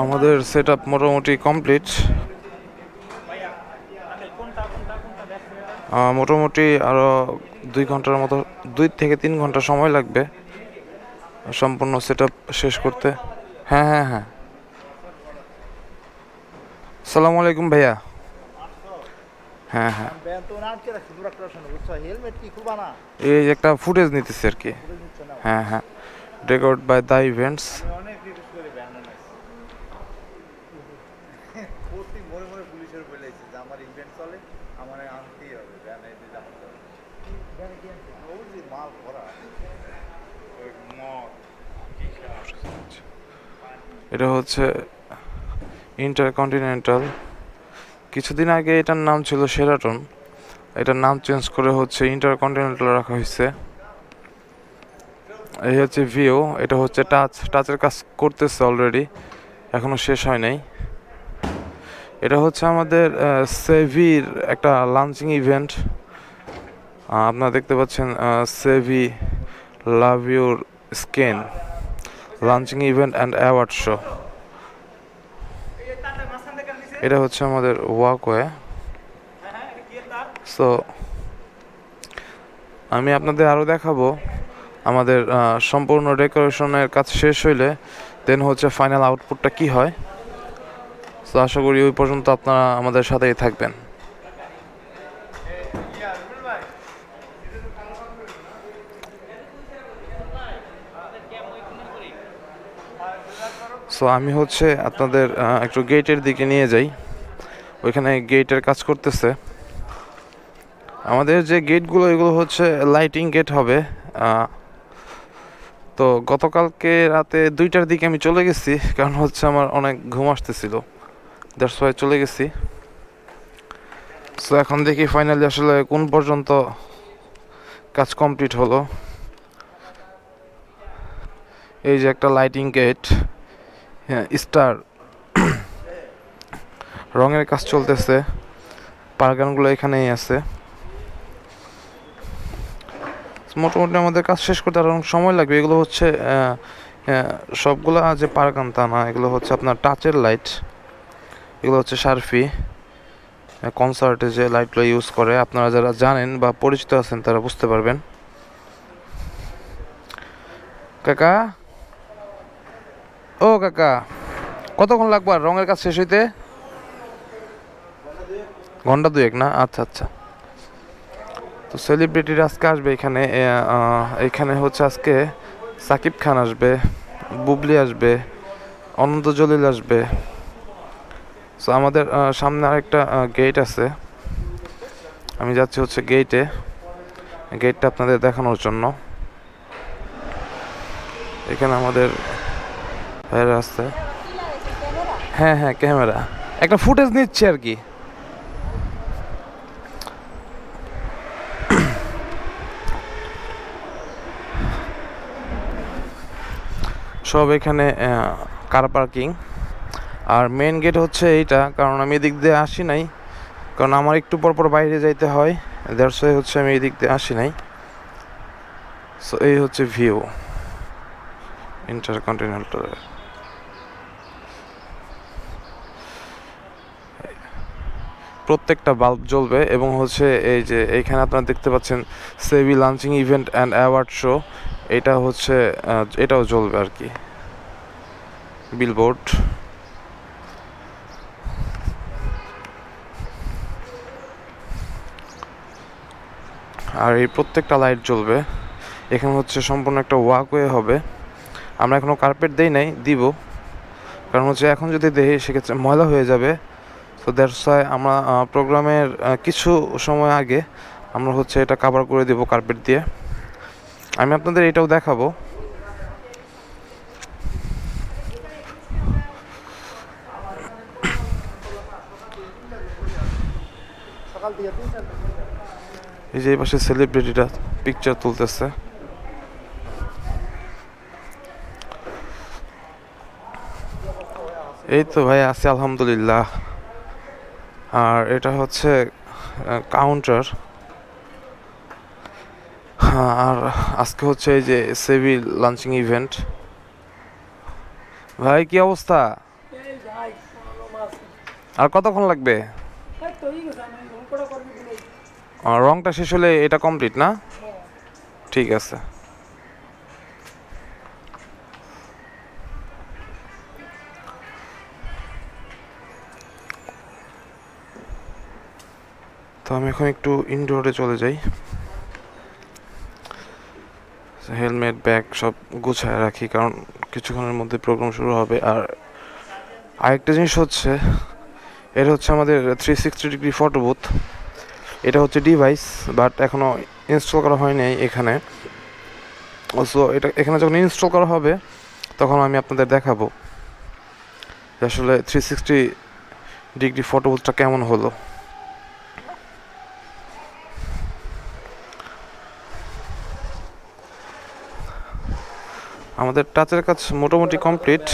আমাদের set up মোটামুটি complete মোটামুটি আরও দুই ঘণ্টার মতো, দুই থেকে তিন ঘণ্টা সময় লাগবে সম্পূর্ণ সেট শেষ করতে। হ্যাঁ হ্যাঁ হ্যাঁ। সালামু আলাইকুম ভাইয়া। হ্যাঁ হ্যাঁ। এই একটা ফুটেজ নিতেছি আর কি। হ্যাঁ হ্যাঁ। রেকর্ড বাই দ্য ইভেন্টস আমি অনেক রিকোয়েস্ট করে ব্যান প্রতি মরে মরে পুলিশের বলেছে যে চলে আমার আনতেই হবে ব্যান যে জানতে হবে। ওই যে মাল ভরা। ওই মদ, এটা হচ্ছে ইন্টারকন্টিনেন্টাল। কিছুদিন আগে এটার নাম ছিল সেরাটন। এটার নাম চেঞ্জ করে হচ্ছে ইন্টারকন্টিনেন্টাল রাখা হয়েছে। এই হচ্ছে ভিও, এটা হচ্ছে টাচ, টাচের কাজ করতেছে অলরেডি। এখনও শেষ হয় নাই। এটা হচ্ছে আমাদের সেভির একটা লাঞ্চিং ইভেন্ট আপনারা দেখতে পাচ্ছেন savvy love your skin launching event and award show এটা হচ্ছে আমাদের ওয়াকওয়ে সো আমি আপনাদের আরও দেখাবো আমাদের সম্পূর্ণ ডেকোরেশনের কাজ শেষ হইলে দেন হচ্ছে ফাইনাল আউটপুটটা কি হয়। তো আশা করি ওই পর্যন্ত আপনারা আমাদের সাথেই থাকবেন। সো আমি হচ্ছে আপনাদের একটু গেটের দিকে নিয়ে যাই। ওইখানে গেটের কাজ করতেছে। আমাদের যে গেটগুলো, এগুলো হচ্ছে লাইটিং গেট হবে। তো গতকালকে রাতে দুইটার দিকে আমি চলে গেছি, কারণ হচ্ছে আমার অনেক ঘুম আসতেছিল। দ্যাটস চলে গেছি। সো এখন দেখি ফাইনালি আসলে কোন পর্যন্ত কাজ কমপ্লিট হলো। এই যে একটা লাইটিং গেট হ্যাঁ স্টার রঙের কাজ চলতেছে পারগানগুলো এখানেই আছে। মোটামুটি আমাদের কাজ শেষ করতে আরও সময় লাগবে। এগুলো হচ্ছে সবগুলা যে পারগান তা না এগুলো হচ্ছে আপনার টাচের লাইট এগুলো হচ্ছে সার্ফি কনসার্টে যে লাইটগুলো ইউজ করে, আপনারা যারা জানেন বা পরিচিত আছেন তারা বুঝতে পারবেন। কাকা? ও কাকা, কতক্ষণ লাগবে? আর রঙের কাজ শেষ হইতে? ঘণ্টা দুয়েক না? আচ্ছা আচ্ছা। তো সেলিব্রিটিরা আজকে আসবে এখানে এখানে হচ্ছে আজকে সাকিব খান আসবে, বুবলি আসবে, অনন্ত জলিল আসবে। সো আমাদের সামনে আরেকটা গেট আছে। আমি যাচ্ছি হচ্ছে গেটে গেটটা আপনাদের দেখানোর জন্য। এখানে আমাদের ভাইয়েরা হ্যাঁ হ্যাঁ ক্যামেরা। একটা ফুটেজ নিচ্ছে আর কি। সব এখানে কার পার্কিং আর মেন গেট হচ্ছে এইটা, কারণ আমি এদিক দিয়ে আসি নাই, কারণ আমার একটু পর পর বাইরে যাইতে হয় ওয়াই হচ্ছে আমি এদিক দিয়ে আসি নাই। সো এই হচ্ছে ভিউ ইন্টারকন্টিনেন্টালের প্রত্যেকটা বাল্ব জ্বলবে এবং হচ্ছে এই যে এইখানে আপনারা দেখতে পাচ্ছেন savvy launching event and award show এটা হচ্ছে এটাও জ্বলবে আর কি। বিলবোর্ড আর এই প্রত্যেকটা লাইট জ্বলবে। এখানে হচ্ছে সম্পূর্ণ একটা ওয়াকওয়ে হবে। আমরা এখনও কার্পেট দেই নাই, দিব। কারণ হচ্ছে এখন যদি দেই, সেক্ষেত্রে ময়লা হয়ে যাবে। তো দ্যাটস ওয়াই আমরা প্রোগ্রামের কিছু সময় আগে আমরা হচ্ছে এটা কাভার করে দেব কার্পেট দিয়ে। আমি আপনাদের এটাও দেখাবো। সকাল এই যে এই পাশে সেলিব্রিটিরা পিকচার তুলতেছে। এই তো ভাই আছি আলহামদুলিল্লাহ। আর এটা হচ্ছে কাউন্টার আর আজকে হচ্ছে এই যে সেভি লাঞ্চিং ইভেন্ট ভাই কি অবস্থা? আর কতক্ষণ লাগবে? আর রংটা শেষ হলে এটা কমপ্লিট না? ঠিক আছে। তো আমি এখন একটু ইনডোরে চলে যাই। হেলমেট ব্যাগ সব গুছায় রাখি, কারণ কিছুক্ষণের মধ্যে প্রোগ্রাম শুরু হবে। আর আরেকটা জিনিস হচ্ছে, এটা হচ্ছে আমাদের three sixty degree photo booth এটা হচ্ছে ডিভাইস বাট এখনও ইনস্টল করা হয়নি এখানে। সো এটা, এখানে যখন ইনস্টল করা হবে, তখন আমি আপনাদের দেখাবো আসলে থ্রি সিক্সটি ডিগ্রি ফটো বুথটা কেমন হলো। আমাদের টাচের কাজ মোটামুটি কমপ্লিট